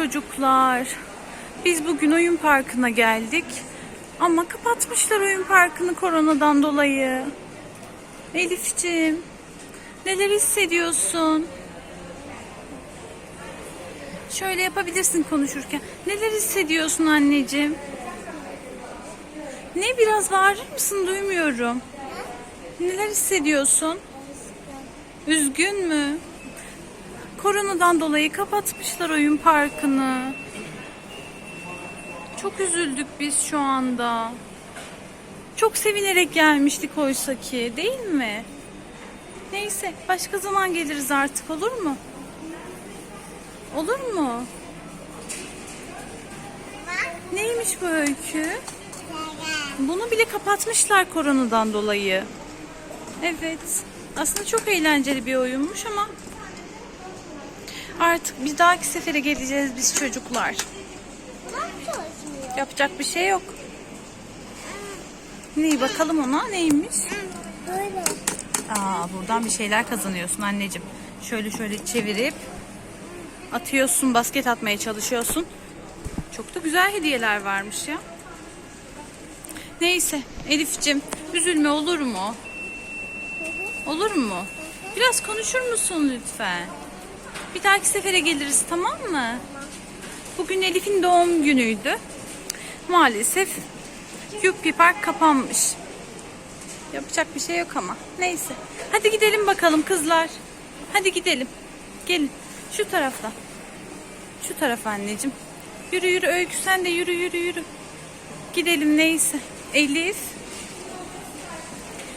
çocuklar. Biz bugün oyun parkına geldik. Ama kapatmışlar oyun parkını koronadan dolayı. Elif'ciğim, neler hissediyorsun? Şöyle yapabilirsin konuşurken. Neler hissediyorsun anneciğim? Ne biraz bağırır mısın? Duymuyorum. Neler hissediyorsun? Üzgün mü? Koronadan dolayı kapatmışlar oyun parkını. Çok üzüldük biz şu anda. Çok sevinerek gelmiştik oysa ki, değil mi? Neyse, başka zaman geliriz artık olur mu? Olur mu? Neymiş bu öykü? Bunu bile kapatmışlar koronadan dolayı. Evet. Aslında çok eğlenceli bir oyunmuş ama artık bir dahaki sefere geleceğiz biz çocuklar. Yapacak bir şey yok. Neyi bakalım ona neymiş? Böyle. Aa buradan bir şeyler kazanıyorsun anneciğim. Şöyle şöyle çevirip atıyorsun, basket atmaya çalışıyorsun. Çok da güzel hediyeler varmış ya. Neyse Elif'cim üzülme olur mu? Olur mu? Biraz konuşur musun lütfen? Bir dahaki sefere geliriz tamam mı? Bugün Elif'in doğum günüydü. Maalesef Yuppie Park kapanmış. Yapacak bir şey yok ama. Neyse. Hadi gidelim bakalım kızlar. Hadi gidelim. Gelin. Şu tarafta. Şu taraf anneciğim. Yürü yürü Öykü sen de yürü yürü yürü. Gidelim neyse. Elif.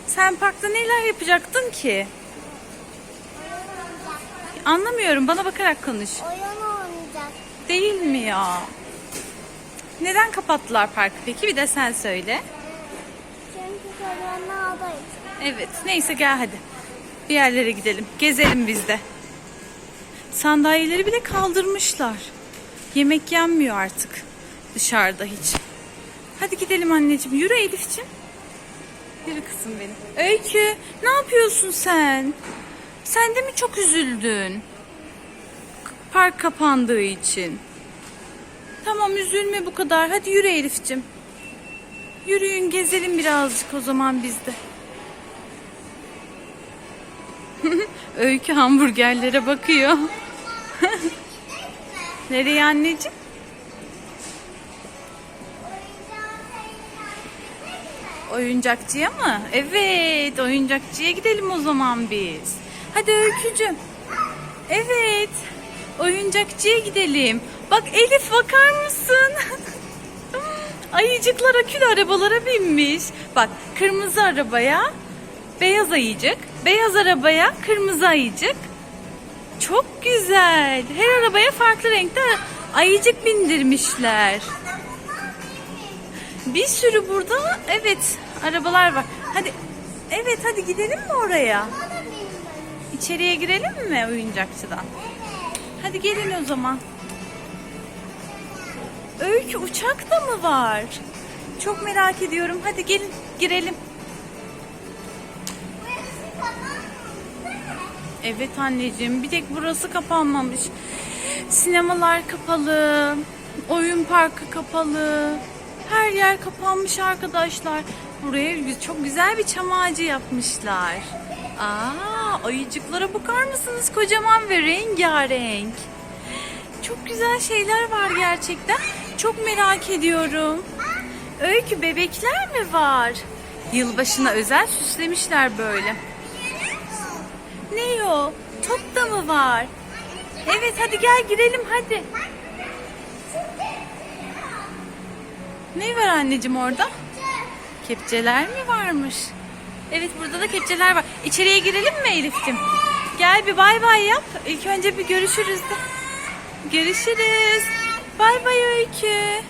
Sen parkta neler yapacaktın ki? Anlamıyorum. Bana bakarak konuş. Oyun oynayacak. Değil mi ya? Neden kapattılar parkı peki? Bir de sen söyle. Çünkü korona olduğu için. Evet. Neyse gel hadi. Bir yerlere gidelim. Gezelim biz de. Sandalyeleri bile kaldırmışlar. Yemek yenmiyor artık. Dışarıda hiç. Hadi gidelim anneciğim. Yürü Elif'ciğim. Yürü kızım benim. Öykü ne yapıyorsun sen? Sen de mi çok üzüldün? Park kapandığı için. Tamam üzülme bu kadar. Hadi yürü Elif'ciğim. Yürüyün gezelim birazcık o zaman biz de. Öykü hamburgerlere bakıyor. Nereye anneciğim? Oyuncakçıya mı? Evet, oyuncakçıya gidelim o zaman biz. Hadi Öykücüm. Evet, oyuncakçıya gidelim. Bak Elif bakar mısın? Ayıcıklar akülü arabalara binmiş. Bak kırmızı arabaya beyaz ayıcık, beyaz arabaya kırmızı ayıcık. Çok güzel. Her arabaya farklı renkte ayıcık bindirmişler. Bir sürü burada evet arabalar var. Hadi evet hadi gidelim mi oraya? İçeriye girelim mi oyuncakçıdan? Hadi gelin o zaman. Öykü uçak da mı var? Çok merak ediyorum. Hadi gelin girelim. Evet anneciğim bir tek burası kapanmamış. Sinemalar kapalı. Oyun parkı kapalı. Her yer kapanmış arkadaşlar. Buraya çok güzel bir çam ağacı yapmışlar. Aa, ayıcıklara bakar mısınız? Kocaman ve rengarenk. Çok güzel şeyler var gerçekten. Çok merak ediyorum. Öykü bebekler mi var? Yılbaşına özel süslemişler böyle. Ne o? Top da mı var? Evet hadi gel girelim hadi. Ne var anneciğim orada? Kepçeler mi varmış? Evet burada da kepçeler var. İçeriye girelim mi Elif'ciğim? Gel bir bay bay yap. İlk önce bir görüşürüz de. Görüşürüz. Bay bay Öykü.